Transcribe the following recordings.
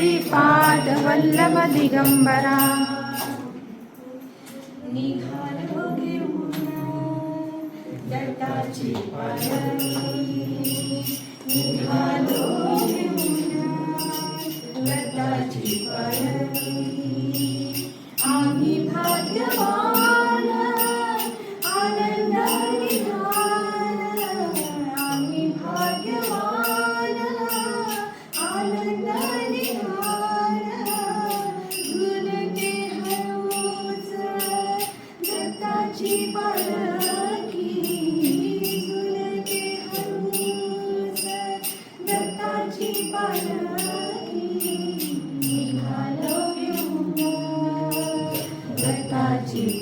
श्रीपादवल्लभ दिगंबरा निघालो घेऊन दत्ताची पालखी निघालो घेऊन दत्ताची पालखी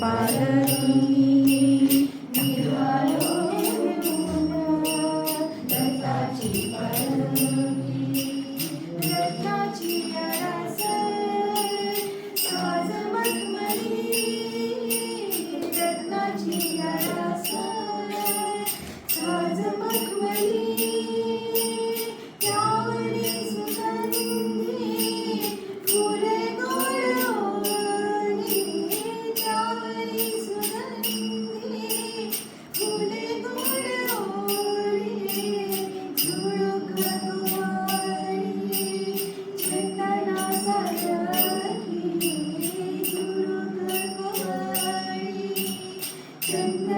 पालकी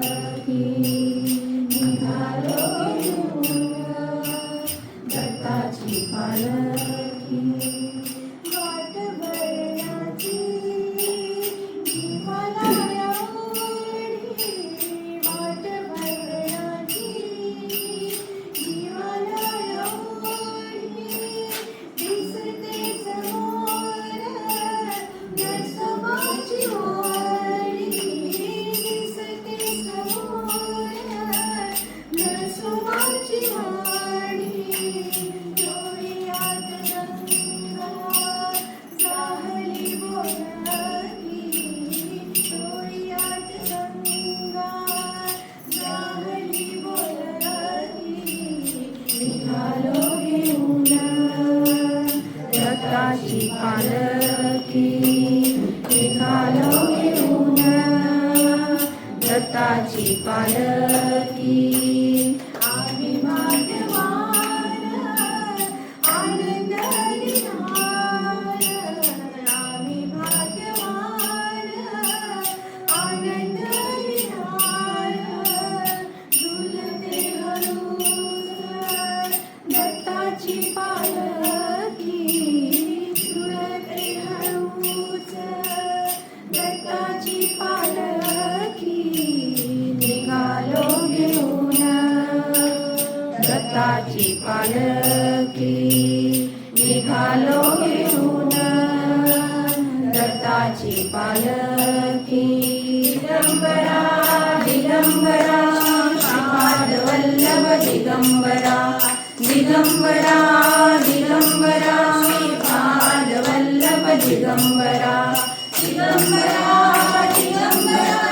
Thank you. निघालो घेऊन दत्ताची पालखी. ची पालखी निघालो घेऊन दत्ताची पालखी दिगंबरा दिगंबरा श्रीपाद वल्लभ दिगंबरा दिगंबरा दिगंबरा श्रीपाद दिगंबरा दिगंबरा दिगंबरा